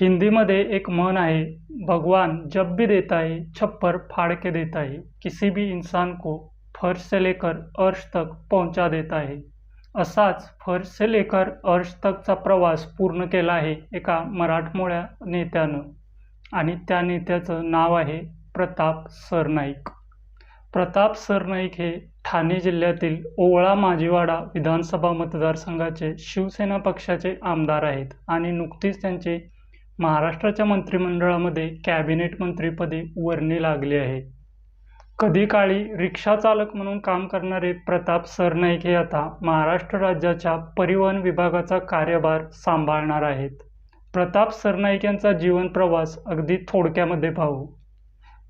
हिंदीमध्ये एक म्हण आहे भगवान जब भी देता है छप्पर फाड़ के देता है किसी भी इंसान को फर्श से लेकर अर्श तक पहुंचा देता है। असाच फर्श से लेकर अर्श तकचा प्रवास पूर्ण केला आहे एका मराठमोळ्या नेत्यानं. आणि त्या नेत्याचं नाव आहे प्रताप सरनाईक. प्रताप सरनाईक हे ठाणे जिल्ह्यातील ओवळा माजीवाडा विधानसभा मतदारसंघाचे शिवसेना पक्षाचे आमदार आहेत आणि नुकतीच त्यांची महाराष्ट्राच्या मंत्रिमंडळामध्ये कॅबिनेट मंत्रीपदी वर्णी लागली आहे. कधी काळी रिक्षा चालक म्हणून काम करणारे प्रताप सरनाईक हे आता महाराष्ट्र राज्याच्या परिवहन विभागाचा कार्यभार सांभाळणार आहेत. प्रताप सरनाईक यांचा जीवन प्रवास अगदी थोडक्यामध्ये पाहू.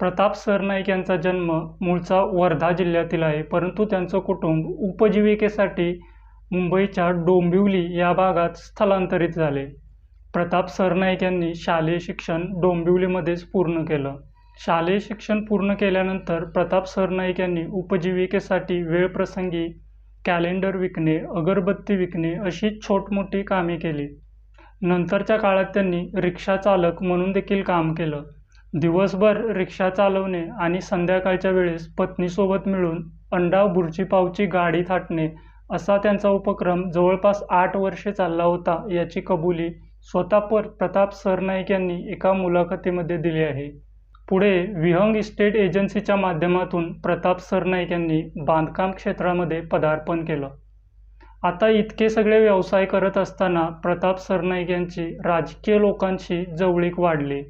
प्रताप सरनाईक यांचा जन्म मूळचा वर्धा जिल्ह्यातील आहे परंतु त्यांचं कुटुंब उपजीविकेसाठी मुंबईच्या डोंबिवली या भागात स्थलांतरित झाले. प्रताप सरनाईक यांनी शालेय शिक्षण डोंबिवलीमध्येच पूर्ण केलं. शालेय शिक्षण पूर्ण केल्यानंतर प्रताप सरनाईक यांनी उपजीविकेसाठी वेळप्रसंगी कॅलेंडर विकणे अगरबत्ती विकणे अशी छोटमोठी कामे केली. नंतरच्या काळात त्यांनी रिक्षा चालक म्हणून देखील काम केलं. दिवसभर रिक्षा चालवणे आणि संध्याकाळच्या वेळेस पत्नीसोबत मिळून अंडा बुरची पावची गाडी थाटणे असा त्यांचा उपक्रम जवळपास आठ वर्षे चालला होता याची कबुली स्वतः पर प्रताप सरनाईक यांनी एका मुलाखतीमध्ये दिली आहे. पुढे विहंग इस्टेट एजन्सीच्या माध्यमातून प्रताप सरनाईक यांनी बांधकाम क्षेत्रामध्ये पदार्पण केलं. आता इतके सगळे व्यवसाय करत असताना प्रताप सरनाईक यांची राजकीय लोकांशी जवळीक वाढली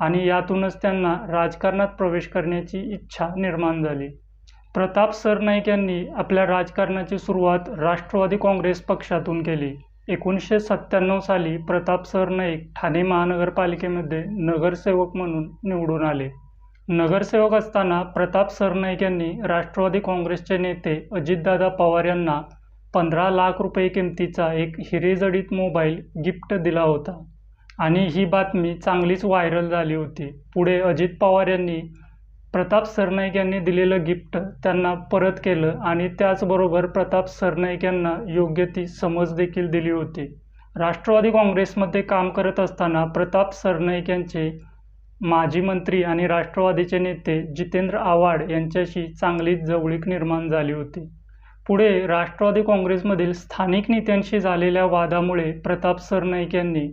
आणि यातूनच त्यांना राजकारणात प्रवेश करण्याची इच्छा निर्माण झाली. प्रताप सरनाईक यांनी आपल्या राजकारणाची सुरुवात राष्ट्रवादी काँग्रेस पक्षातून केली. एकोणीसशे सत्त्याण्णव साली प्रताप सरनाईक ठाणे महानगरपालिकेमध्ये नगरसेवक म्हणून निवडून आले. नगरसेवक असताना प्रताप सरनाईक यांनी राष्ट्रवादी काँग्रेसचे नेते अजितदादा पवार यांना पंधरा लाख रुपये किमतीचा एक हिरेजडित मोबाईल गिफ्ट दिला होता. आणि ही बातमी चांगलीच व्हायरल झाली होती. पुढे अजित पवार यांनी प्रताप सरनाईक यांनी दिलेलं गिफ्ट त्यांना परत केलं आणि त्याचबरोबर प्रताप सरनाईक यांना योग्य ती समज देखील दिली होती. राष्ट्रवादी काँग्रेसमध्ये काम करत असताना प्रताप सरनाईक यांचे माजी मंत्री आणि राष्ट्रवादीचे नेते जितेंद्र आव्हाड यांच्याशी चांगलीच जवळीक निर्माण झाली होती. पुढे राष्ट्रवादी काँग्रेसमधील स्थानिक नेत्यांशी झालेल्या वादामुळे प्रताप सरनाईक यांनी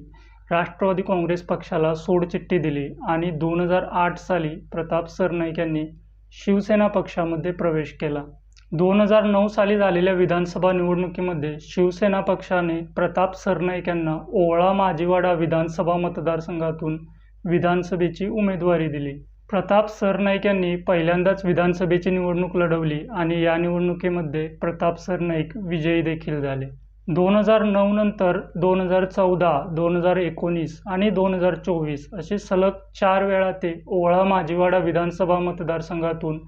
राष्ट्रवादी काँग्रेस पक्षाला सोडचिठ्ठी दिली आणि दोन हजार आठ साली प्रताप सरनाईक यांनी शिवसेना पक्षामध्ये प्रवेश केला. दोन हजार नऊ साली झालेल्या विधानसभा निवडणुकीमध्ये शिवसेना पक्षाने प्रताप सरनाईक यांना ओवळा माजीवाडा विधानसभा मतदारसंघातून विधानसभेची उमेदवारी दिली. प्रताप सरनाईक यांनी पहिल्यांदाच विधानसभेची निवडणूक लढवली आणि या निवडणुकीमध्ये प्रताप सरनाईक विजयी देखील झाले. दोन हजार नऊ नंतर दोन हजार चौदा दोन हजार एकोणीस आणि दोन हजार चोवीस असे सलग चार वेळा ते ओवळा माजीवाडा विधानसभा मतदारसंघातून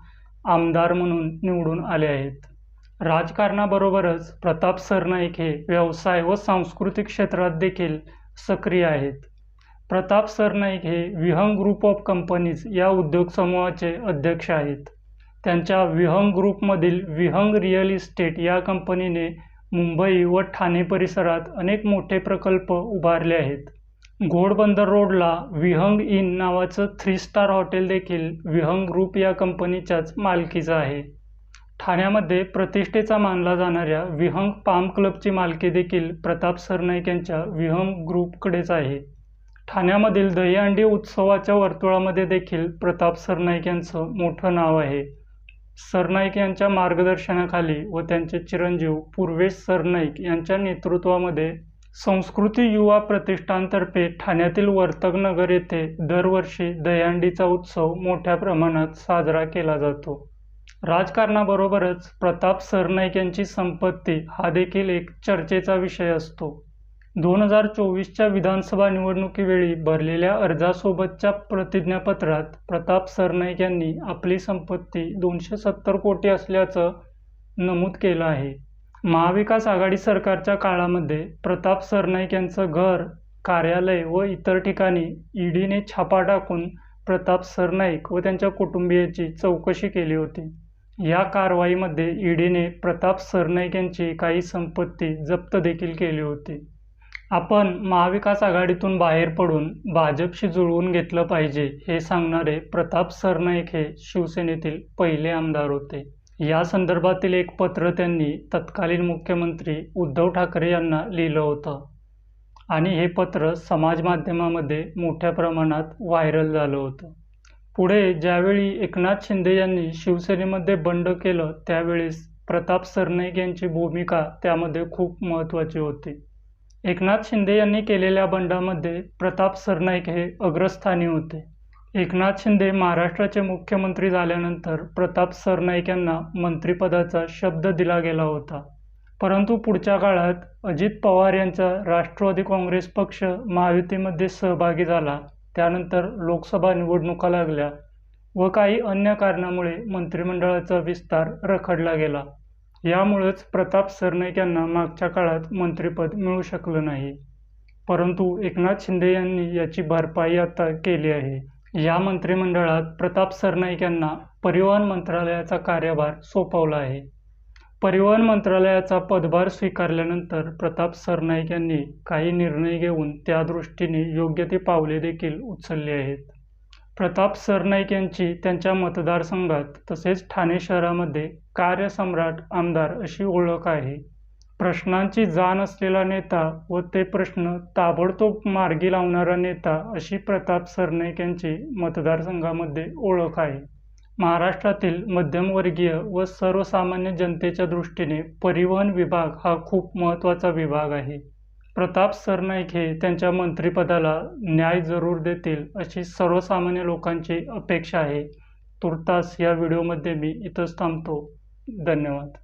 आमदार म्हणून निवडून आले आहेत. राजकारणाबरोबरच प्रताप सरनाईक हे व्यवसाय व सांस्कृतिक क्षेत्रात देखील सक्रिय आहेत. प्रताप सरनाईक हे विहंग ग्रुप ऑफ कंपनीज या उद्योग समूहाचे अध्यक्ष आहेत. त्यांच्या विहंग ग्रुपमधील विहंग रिअल इस्टेट या कंपनीने मुंबई व ठाणे परिसरात अनेक मोठे प्रकल्प उभारले आहेत. घोडबंदर रोडला विहंग इन नावाचं थ्री स्टार हॉटेल देखील विहंग ग्रुप या कंपनीच्याच मालकीचं आहे. ठाण्यामध्ये प्रतिष्ठेचा मानला जाणाऱ्या विहंग पाम क्लबची मालकी देखील प्रताप सरनाईक यांच्या विहंग ग्रुपकडेच आहे. ठाण्यामधील दहीहंडी उत्सवाच्या वर्तुळामध्ये देखील प्रताप सरनाईक यांचं मोठं नाव आहे. सरनाईक यांच्या मार्गदर्शनाखाली व त्यांचे चिरंजीव पूर्वेश सरनाईक यांच्या नेतृत्वामध्ये संस्कृती युवा प्रतिष्ठानतर्फे ठाण्यातील वर्तकनगर येथे दरवर्षी दहीहंडीचा उत्सव मोठ्या प्रमाणात साजरा केला जातो. राजकारणाबरोबरच प्रताप सरनाईक यांची संपत्ती हा देखील एक चर्चेचा विषय असतो. दोन हजार चोवीसच्या विधानसभा निवडणुकीवेळी भरलेल्या अर्जासोबतच्या प्रतिज्ञापत्रात प्रताप सरनाईक यांनी आपली संपत्ती दोनशे सत्तर कोटी असल्याचं नमूद केलं आहे. महाविकास आघाडी सरकारच्या काळामध्ये प्रताप सरनाईक यांचं घर कार्यालय व इतर ठिकाणी ईडीने छापा टाकून प्रताप सरनाईक व त्यांच्या कुटुंबियाची चौकशी केली होती. या कारवाईमध्ये ईडीने प्रताप सरनाईक यांची काही संपत्ती जप्त देखील केली होती. आपण महाविकास आघाडीतून बाहेर पडून भाजपशी जुळवून घेतलं पाहिजे हे सांगणारे प्रताप सरनाईक हे शिवसेनेतील पहिले आमदार होते. या संदर्भातील एक पत्र त्यांनी तत्कालीन मुख्यमंत्री उद्धव ठाकरे यांना लिहिलं होतं. आणि हे पत्र समाज माध्यमामध्ये मोठ्या प्रमाणात व्हायरल झालं होतं. पुढे ज्यावेळी एकनाथ शिंदे यांनी शिवसेनेमध्ये बंड केलं त्यावेळेस प्रताप सरनाईक यांची भूमिका त्यामध्ये खूप महत्त्वाची होती. एकनाथ शिंदे यांनी केलेल्या बंडामध्ये प्रताप सरनाईक हे अग्रस्थानी होते. एकनाथ शिंदे महाराष्ट्राचे मुख्यमंत्री झाल्यानंतर प्रताप सरनाईक यांना मंत्रिपदाचा शब्द दिला गेला होता. परंतु पुढच्या काळात अजित पवार यांचा राष्ट्रवादी काँग्रेस पक्ष महायुतीमध्ये सहभागी झाला. त्यानंतर लोकसभा निवडणुका लागल्या व काही अन्य कारणामुळे मंत्रिमंडळाचा विस्तार रखडला गेला. यामुळंच प्रताप सरनाईक यांना मागच्या काळात मंत्रिपद मिळू शकलं नाही. परंतु एकनाथ शिंदे यांनी याची भरपाई आता केली आहे. या मंत्रिमंडळात प्रताप सरनाईक यांना परिवहन मंत्रालयाचा कार्यभार सोपवला आहे. परिवहन मंत्रालयाचा पदभार स्वीकारल्यानंतर प्रताप सरनाईक यांनी काही निर्णय घेऊन त्या दृष्टीने योग्य ती पावले देखील उचलली आहेत. प्रताप सरनाईक यांची त्यांच्या मतदारसंघात तसेच ठाणे शहरामध्ये कार्यसम्राट आमदार अशी ओळख आहे. प्रश्नांची जाण असलेला नेता व ते प्रश्न ताबडतोब मार्गी लावणारा नेता अशी प्रताप सरनाईक यांची मतदारसंघामध्ये ओळख आहे. महाराष्ट्रातील मध्यमवर्गीय व सर्वसामान्य जनतेच्या दृष्टीने परिवहन विभाग हा खूप महत्त्वाचा विभाग आहे. प्रताप सरनाईक हे त्यांच्या मंत्रिपदाला न्याय जरूर देतील अशी सर्वसामान्य लोकांची अपेक्षा आहे. तुर्तास या व्हिडिओमध्ये मी इथंच थांबतो. धन्यवाद.